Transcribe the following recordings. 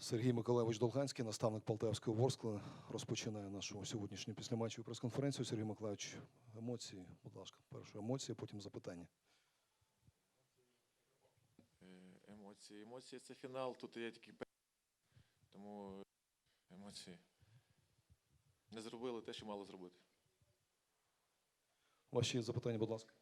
Сергій Миколайович Долганський, наставник Полтавського Ворскли, розпочинає нашу сьогоднішню післяматчеву прес-конференцію. Сергій Миколайович, емоції, будь ласка, перше емоції, потім запитання. Е, Емоції. Емоції це фінал. Тут є тільки тому емоції. Не зробили те, що мали зробити. Ваші запитання, будь ласка.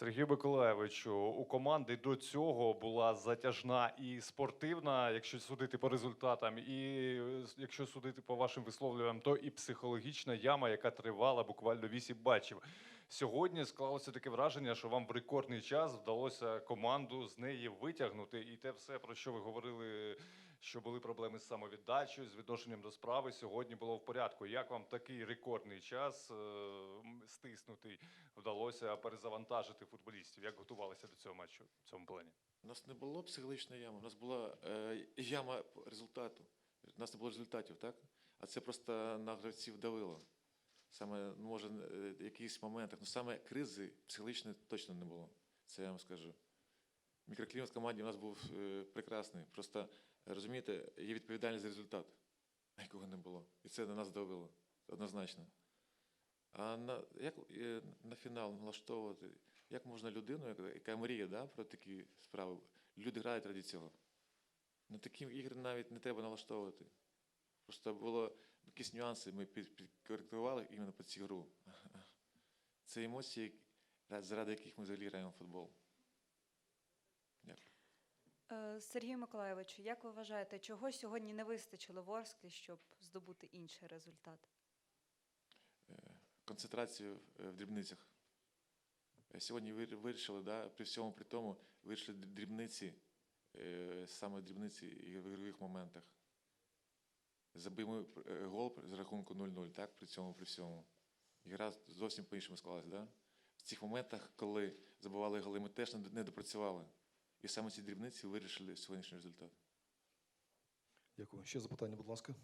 Сергію Миколаєвичу, у команди до цього була затяжна і спортивна, якщо судити по результатам, і якщо судити по вашим висловлюванням, то і психологічна яма, яка тривала буквально вісім матчів. Сьогодні склалося таке враження, що вам в рекордний час вдалося команду з неї витягнути, і те все, про що ви говорили, що були проблеми з самовіддачею, з відношенням до справи, сьогодні було в порядку. Як вам такий рекордний час е, стиснутий вдалося перезавантажити футболістів? Як готувалися до цього матчу в цьому плані? У нас не було психологічної ями, у нас була е, яма результату. У нас не було результатів, так? А це просто на гравців давило. Саме, ну, може, е, в якихось моментах, ну саме кризи психологічної точно не було. Це я вам скажу. Мікроклімат в команді у нас був е, прекрасний. Просто розумієте, є відповідальність за результат, якого не було. І це на нас давило однозначно. А на, як е, на фінал налаштовувати? Як можна людину, яка- мріє да, про такі справи, люди грають раді цього. На такі ігри навіть не треба налаштовувати. Просто було якісь нюанси, ми підкоректували іменно під цю гру. Це емоції, заради яких ми взагалі граємо в футбол. Дякую. Е, Сергію Миколайовичу, як ви вважаєте, чого сьогодні не вистачило Ворсклі, щоб здобути інший результат? Е, Концентрацію е, в дрібницях. Сьогодні вирішили, да, при всьому при тому, вирішили дрібниці, саме дрібниці і в ігрових моментах. Забили е, гол з рахунку 0-0, так, при цьому, при всьому. Гра зовсім по-іншому склалася, да? В цих моментах, коли забивали голи, ми теж не допрацювали. І саме ці дрібниці вирішили сьогоднішній результат. Дякую. Ще запитання, будь ласка.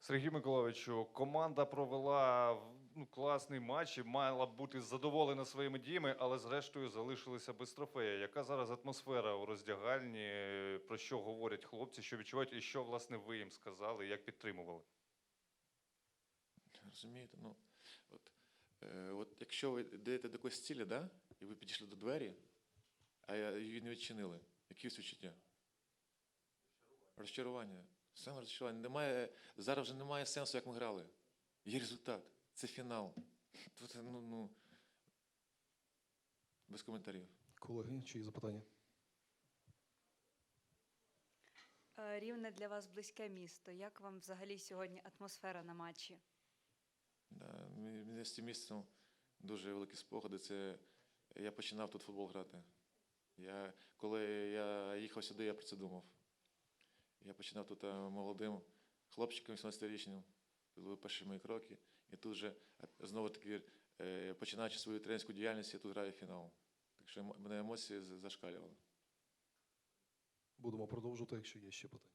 Сергію Миколаївичу, команда провела ну, класний матч і мала бути задоволена своїми діями, але зрештою залишилися без трофея. Яка зараз атмосфера у роздягальні? Про що говорять хлопці, що відчувають, і що власне ви їм сказали, як підтримували? Розумієте? Ну, от, е, от якщо ви йдете до якоїсь цілі, да, і ви підійшли до двері, а її не відчинили, які відчуття? Розчарування. Саме розчарування. Немає, зараз вже немає сенсу, як ми грали. Є результат. Це фінал. Тут, ну, ну, без коментарів. Колеги, чи є запитання? Е, Рівне для вас близьке місто. Як вам взагалі сьогодні атмосфера на матчі? Да, мені мені з цим місцем дуже великі спогади. Це я починав тут футбол грати. Я, коли я їхав сюди, я про це думав. Я починав тут е, молодим хлопчиком 18-річним. Це були перші мої кроки. І тут же е, знову таки, е, починаючи свою тренерську діяльність, я тут граю фінал. Так що мене емоції зашкалювали. Будемо продовжувати, якщо є ще питання.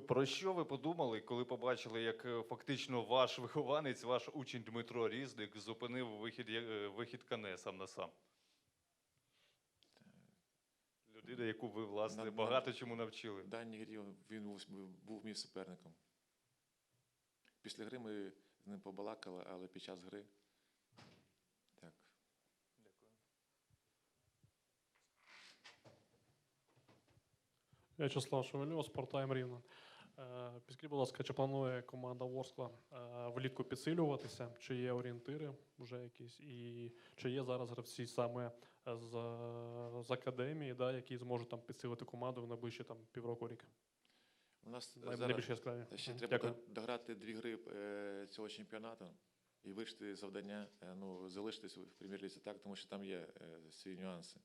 Про що ви подумали, коли побачили, як фактично ваш вихованець, ваш учень Дмитро Різник зупинив вихід, вихід Кане сам на сам? Людина, яку ви, власне, На- на- багато чому навчили. Дані даній грі він був, був мій суперником. Після гри ми з ним побалакали, але під час гри. Так. В'ячеслав Шевельов, Спортайм Рівно. Е, Підскажіть, будь ласка, чи планує команда Ворскла е, влітку підсилюватися? Чи є орієнтири вже якісь? І чи є зараз гравці саме з, з академії, да, які зможуть там підсилити команду в найближчі там, півроку рік? У нас Най- зараз Найбільш яскраві. ще треба Дякую. дограти дві гри е, цього чемпіонату і вирішити завдання, ну, залишитись в прем'єр-лізі так, тому що там є свої нюанси.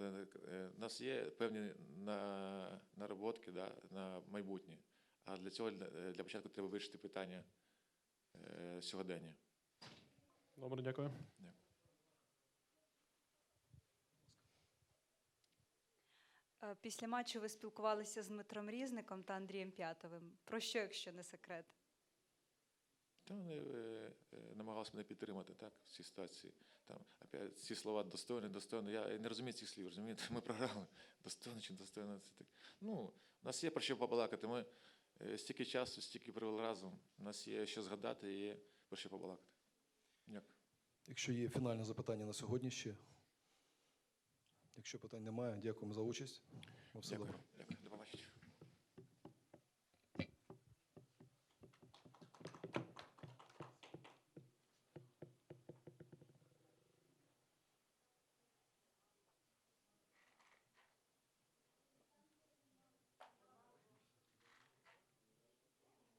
Е, е, У нас є певні на, наработки да, на майбутнє. А для цього для, для початку треба вирішити питання е, сьогодення. Добре, дякую. Е, Після матчу ви спілкувалися з Дмитром Різником та Андрієм П'ятовим. Про що, якщо не секрет? Та намагалися мене підтримати так, в цій ситуації. Там, опять, ці слова достойно, достойно. Я, я не розумію цих слів, розумієте? Ми програли. Достойно чи достойно. Це так. Ну, у нас є про що побалакати. Ми е, стільки часу, стільки провели разом. У нас є що згадати і є про що побалакати. Дякую. Якщо є фінальне запитання на сьогодні ще. Якщо питань немає, дякуємо за участь. Все Дякую. добре. Дякую.